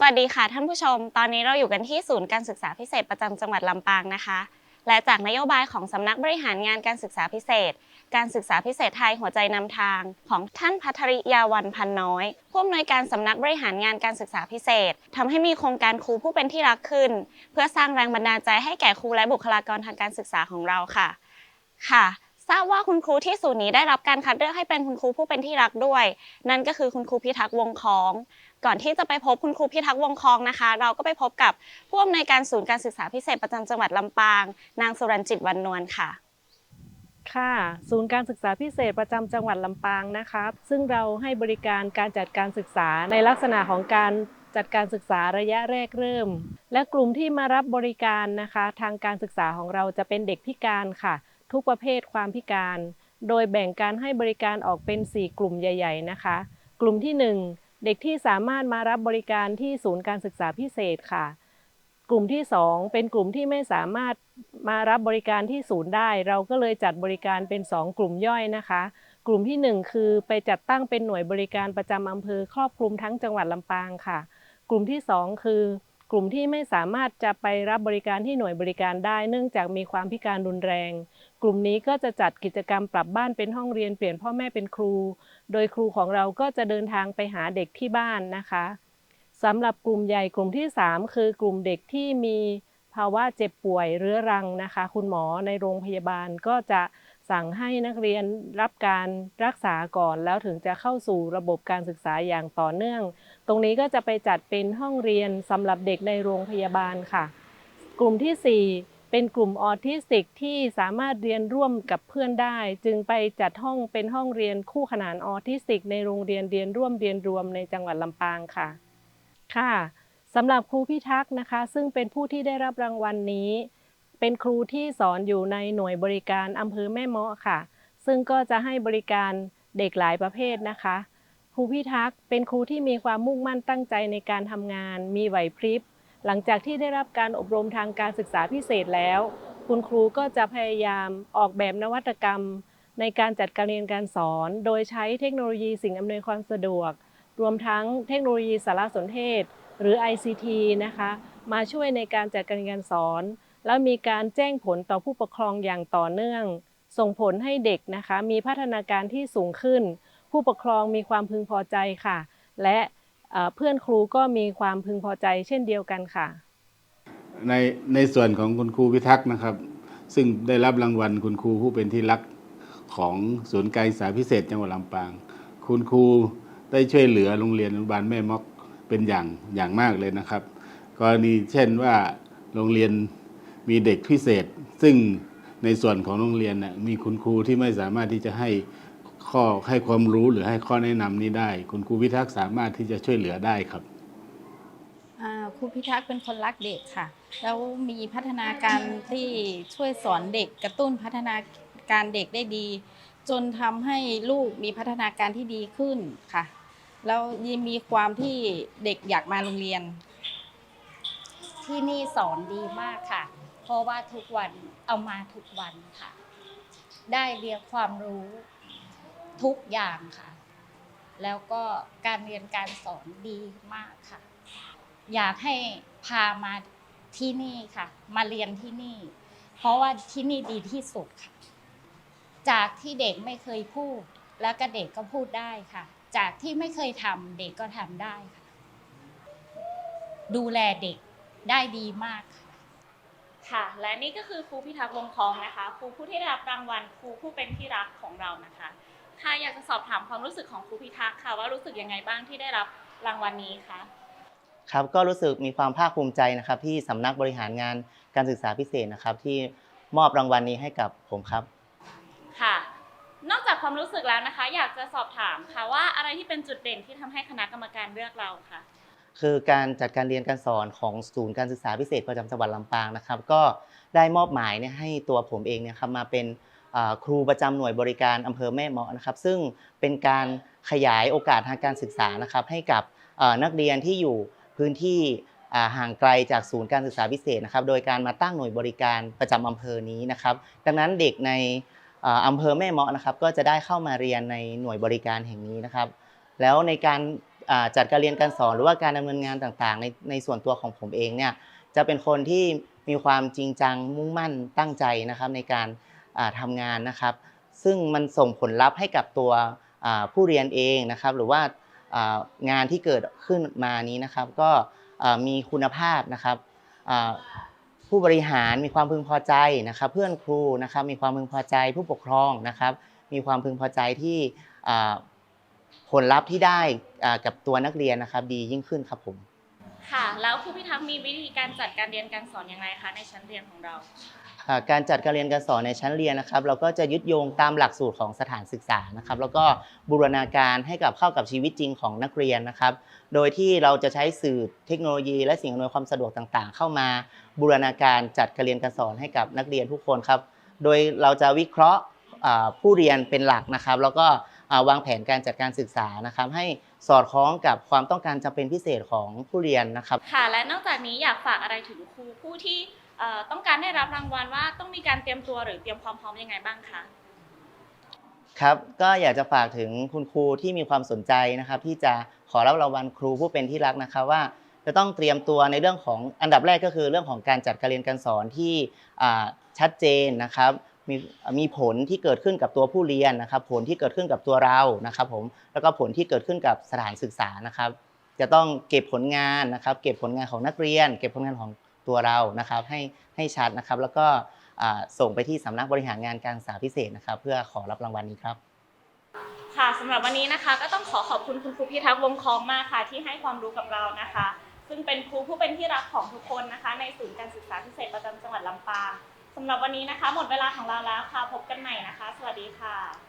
สวัสดีค่ะท่านผู้ชม ตอนนี้เราอยู่กันที่ศูนย์การศึกษาพิเศษประจำจังหวัดลำปางนะคะ และจากนโยบายของสำนักบริหารงานการศึกษาพิเศษ การศึกษาพิเศษไทยหัวใจนำทาง ของท่านพัทริยาวันพันน้อย ผู้อำนวยการสำนักบริหารงานการศึกษาพิเศษทำให้มีโครงการครูผู้เป็นที่รักขึ้น เพื่อสร้างแรงบันดาลใจให้แก่ครูและบุคลากรทางการศึกษาของเราค่ะ ค่ะ ทราบว่าคุณครูที่ศูนย์นี้ได้รับการคัดเลือกให้เป็นคุณครูผู้เป็นที่รักด้วย นั่นก็คือคุณครูพิทักษ์วงคอง ก่อนที่จะไปพบคุณครูพิทักษ์วงคองนะคะ เราก็ไปพบกับผู้อำนวยการศูนย์การศึกษาพิเศษประจำจังหวัดลำปาง นางสุรัญจิตวันนวลค่ะค่ะศูนย์การศึกษาพิเศษประจำจังหวัดลำปางนะครับซึ่งเราให้บริการการจัดการศึกษาในลักษณะของการจัดการศึกษาระยะแรกเริ่ม และกลุ่มที่มารับบริการนะคะ ทางการศึกษาของเราจะเป็นเด็กพิการค่ะ ทุกประเภทความพิการ โดยแบ่งการให้บริการออกเป็น 4 กลุ่มใหญ่ ๆ นะคะ กลุ่มที่ 1 เด็กที่สามารถมารับบริการที่ศูนย์การศึกษาพิเศษค่ะ กลุ่มที่ 2 เป็นกลุ่มที่ไม่สามารถมารับบริการที่ศูนย์ได้ เราก็เลยจัดบริการเป็น 2 กลุ่มย่อยนะคะ กลุ่มทีหนึ่1 คือไปจัดตั้งเป็นหน่วยบริการประจำอำเภอครอบคลุมทั้งจังหวัดลำปางค่ะ กลุ่มที่ 2 คือ กลุ่มที่ไม่สามารถจะไปรับบริการที่หน่วยบริการได้ เนื่องจากมีความพิการรุนแรง กลุ่มนี้ก็จะจัดกิจกรรมปรับบ้านเป็นห้องเรียนเปลี่ยนพ่อแม่เป็นครู โดยครูของเราก็จะเดินทางไปหาเด็กที่บ้านนะคะสำหรับกลุ่มใหญ่กลุ่มที่ 3 คือกลุ่มเด็กที่มีภาวะเจ็บป่วยเรื้อรังนะคะ คุณหมอในโรงพยาบาลก็จะสั่งให้นักเรียนรับการรักษาก่อน แล้วถึงจะเข้าสู่ระบบการศึกษาอย่างต่อเนื่อง ตรงนี้ก็จะไปจัดเป็นห้องเรียนสำหรับเด็กในโรงพยาบาลค่ะ กลุ่มทีสี่ 4 เป็นกลุ่มออทิสติกที่สามารถเรียนร่วมกับเพื่อนได้ จึงไปจัดห้องเป็นห้องเรียนคู่ขนานออทิสติก ในโรงเรียนเรียนร่วมเรียนรวมในจังหวัดลำปางค่ะค่ะสำหรับครูพิทักษ์นะคะ ซึ่งเป็นผู้ที่ได้รับรางวัลนี้ เป็นครูที่สอนอยู่ในหน่วยบริการอำเภอแม่เมาะค่ะ ซึ่งก็จะให้บริการเด็กหลายประเภทนะคะ รูพิทักษ์เป็นครูที่มีความมุ่งมั่นตั้งใจในการทำงาน มีไหวพริบ หลังจากที่ได้รับการอบรมทางการศึกษาพิเศษแล้ว คุณครูก็จะพยายามออกแบบนวัตกรรม ในการจัดการเรียนการสอน โดยใช้เทคโนโลยีสิ่งอำนวยความสะดวก รวมทั้งเทคโนโลยีสารสนเทศ หรือ ICT นะคะ มาช่วยในการจัดการเรียนการสอน แล้วมีการแจ้งผลต่อผู้ปกครองอย่างต่อเนื่อง ส่งผลให้เด็กนะคะ มีพัฒนาการที่สูงขึ้น ผู้ปกครองมีความพึงพอใจค่ะ และเพื่อนครูก็มีความพึงพอใจเช่นเดียวกันค่ะ ในในส่วนของคุณครูพิทักษ์นะครับ ซึ่งได้รับรางวัลคุณครูผู้เป็นที่รักของศูนย์การศึกษาพิเศษจังหวัดลำปาง คุณครูได้ช่วยเหลือโรงเรียนอนุบาลแม่มอกเป็นอย่างอย่างมากเลยนะครับ กรณีเช่นว่าโรงเรียนมีเด็กพิเศษ ซึ่งในส่วนของโรงเรียนน่ะมีคุณครูที่ไม่สามารถที่จะให้ ข้อให้ความรู้หรือให้ข้อแนะนำนี้ได้ คุณครูพิทักษ์สามารถที่จะช่วยเหลือได้ครับครูพิทักษ์เป็นคนรักเด็กค่ะ แล้วมีพัฒนาการที่ช่วยสอนเด็กกระตุ้นพัฒนาการเด็กได้ดี จนทำให้ลูกมีพัฒนาการที่ดีขึ้นค่ะ แล้วยังมีความที่เด็กอยากมาโรงเรียน ที่นี่สอนดีมากค่ะ เพราะว่าทุกวันเอามาทุกวันค่ะ ได้เรียนความรู้ ทุกอย่างค่ะ แล้วก็การเรียนการสอนดีมากค่ะ อยากให้พามาที่นี่ค่ะ มาเรียนที่นี่ เพราะว่าที่นี่ดีที่สุดค่ะ จากที่เด็กไม่เคยพูด แล้วก็เด็กก็พูดได้ค่ะ จากที่ไม่เคยทำเด็กก็ทำได้ค่ะ ดูแลเด็กได้ดีมากค่ะค่ะและนี่ก็คือครูพิทักษ์วงคองนะคะ ครูผู้ที่ได้รับรางวัลครูผู้เป็นที่รักของเรานะคะ ค่ะอยากจะสอบถามความรู้สึกของครูพิทักษ์ค่ะ ว่ารู้สึกยังไงบ้างที่ได้รับรางวัลนี้คะครับก็รู้สึกมีความภาคภูมิใจนะครับที่สำนักบริหารงานการศึกษาพิเศษนะครับ ที่มอบรางวัลนี้ให้กับผมครับ ค่ะ นอกจากความรู้สึกแล้วนะคะ อยากจะสอบถามค่ะว่าอะไรที่เป็นจุดเด่นที่ทำให้คณะกรรมการเลือกเราคะคือการจัดการเรียนการสอนของศูนย์การศึกษาพิเศษประจำจังหวัดลำปางนะครับ ก็ได้มอบหมายเนี่ยให้ตัวผมเองเนี่ยครับมาเป็นอ่า ครูประจำหน่วยบริการอำเภอแม่เมาะนะครับ ซึ่งเป็นการขยายโอกาสทางการศึกษานะครับ ให้กับนักเรียนที่อยู่พื้นที่ห่างไกลจากศูนย์การศึกษาพิเศษนะครับ โดยการมาตั้งหน่วยบริการประจำอำเภอนี้นะครับ ดังนั้นเด็กในอ่าอำเภอแม่เมาะนะครับ ก็จะได้เข้ามาเรียนในหน่วยบริการแห่งนี้นะครับ แล้วในการจัดการเรียนการสอนหรือว่าการดำเนินงานต่างๆ ในในส่วนตัวของผมเองเนี่ยจะเป็นคนที่มีความจริงจังมุ่งมั่นตั้งใจนะครับในการ ทำงานนะครับ ซึ่งมันส่งผลลัพธ์ให้กับตัวผู้เรียนเองนะครับ หรือว่างานที่เกิดขึ้นมานี้นะครับ ก็มีคุณภาพนะครับผู้บริหารมีความพึงพอใจนะครับ เพื่อนครูนะครับ มีความพึงพอใจผู้ปกครองนะครับ มีความพึงพอใจที่ผลลัพธ์ที่ได้กับตัวนักเรียนนะครับ ดียิ่งขึ้นครับผมค่ะแล้วครูพิทักษ์มีวิธีการจัดการเรียนการสอนอย่างไรคะในชั้นเรียนของเรา การจัดการเรียนการสอนในชั้นเรียนนะครับ เราก็จะยึดโยงตามหลักสูตรของสถานศึกษานะครับ แล้วก็บูรณาการให้กับเข้ากับชีวิตจริงของนักเรียนนะครับ โดยที่เราจะใช้สื่อเทคโนโลยี และสิ่งอำนวยความสะดวกต่างๆ เข้ามา บูรณาการจัดการเรียนการสอนให้กับนักเรียนทุกคนครับ โดยเราจะวิเคราะห์ผู้เรียนเป็นหลักนะครับ แล้วก็วางแผนการจัดการศึกษานะครับ ให้สอดคล้องกับความต้องการจำเป็นพิเศษของผู้เรียนนะครับ ค่ะ และนอกจากนี้อยากฝากอะไรถึงครูผู้ที่ เอ่อต้องการได้รับรางวัลว่าต้องมีการเตรียมตัวหรือเตรียมความพร้อมยังไงบ้างคะครับก็อยากจะฝากถึงคุณครูที่มีความสนใจนะครับ ที่จะขอรับรางวัลครูผู้เป็นที่รักนะครับว่า จะต้องเตรียมตัวในเรื่องของอันดับแรกก็คือเรื่องของการจัดการเรียนการสอนที่อ่าชัดเจนนะครับ มีมีผลที่เกิดขึ้นกับตัวผู้เรียนนะครับ ผลที่เกิดขึ้นกับตัวเรานะครับ ผมแล้วก็ผลที่เกิดขึ้นกับสถานศึกษานะครับ จะต้องเก็บผลงานนะครับ เก็บผลงานของนักเรียน เก็บผลงานของ ตัวเรานะครับให้ให้ชัดนะครับ แล้วก็ส่งไปที่สำนักบริหารงานการศึกษาพิเศษนะครับ เพื่อขอรับรางวัลนี้ครับ ค่ะสำหรับวันนี้นะคะ ก็ต้องขอขอบคุณคุณครูพิทักษ์วงคล้องมากค่ะ ที่ให้ความรู้กับเรานะคะ ซึ่งเป็นครูผู้เป็นที่รักของทุกคนนะคะ ในศูนย์การศึกษาพิเศษประจำจังหวัดลำปางสำหรับวันนี้นะคะ หมดเวลาของเราแล้วค่ะ พบกันใหม่นะคะ สวัสดีค่ะ